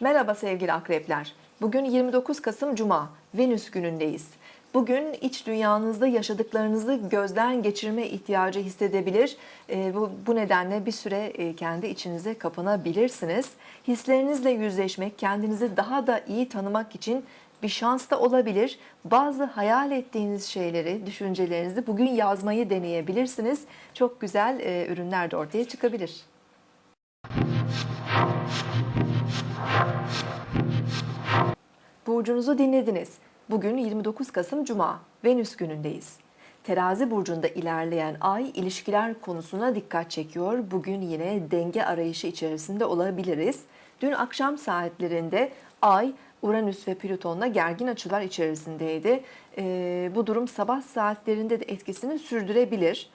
Merhaba sevgili akrepler. Bugün 29 Kasım Cuma, Venüs günündeyiz. Bugün iç dünyanızda yaşadıklarınızı gözden geçirme ihtiyacı hissedebilir. E, bu, bu nedenle bir süre e, kendi içinize kapanabilirsiniz. Hislerinizle yüzleşmek, kendinizi daha da iyi tanımak için bir şans da olabilir. Bazı hayal ettiğiniz şeyleri, düşüncelerinizi bugün yazmayı deneyebilirsiniz. Çok güzel e, ürünler de ortaya çıkabilir. Burcunuzu dinlediniz. Bugün 29 Kasım Cuma, Venüs günündeyiz. Terazi burcunda ilerleyen ay ilişkiler konusuna dikkat çekiyor. Bugün yine denge arayışı içerisinde olabiliriz. Dün akşam saatlerinde ay Uranüs ve Plüton'la gergin açılar içerisindeydi. Ee, bu durum sabah saatlerinde de etkisini sürdürebilir.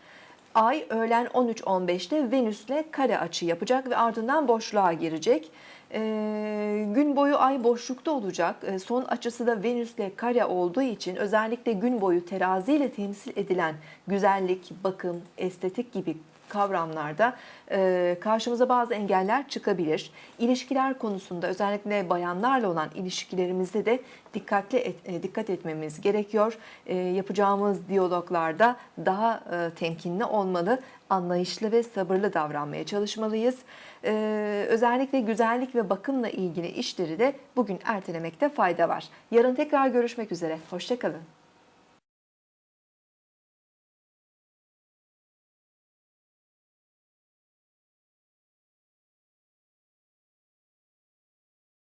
Ay öğlen 13.15'te Venüs'le kare açı yapacak ve ardından boşluğa girecek. Ee, gün boyu ay boşlukta olacak. Ee, son açısı da Venüs'le kare olduğu için özellikle gün boyu teraziyle temsil edilen güzellik, bakım, estetik gibi kavramlarda e, karşımıza bazı engeller çıkabilir. İlişkiler konusunda özellikle bayanlarla olan ilişkilerimizde de dikkatli et, e, dikkat etmemiz gerekiyor. E, yapacağımız diyaloglarda daha e, temkinli olmalı, anlayışlı ve sabırlı davranmaya çalışmalıyız. E, özellikle güzellik ve bakımla ilgili işleri de bugün ertelemekte fayda var. Yarın tekrar görüşmek üzere. Hoşçakalın.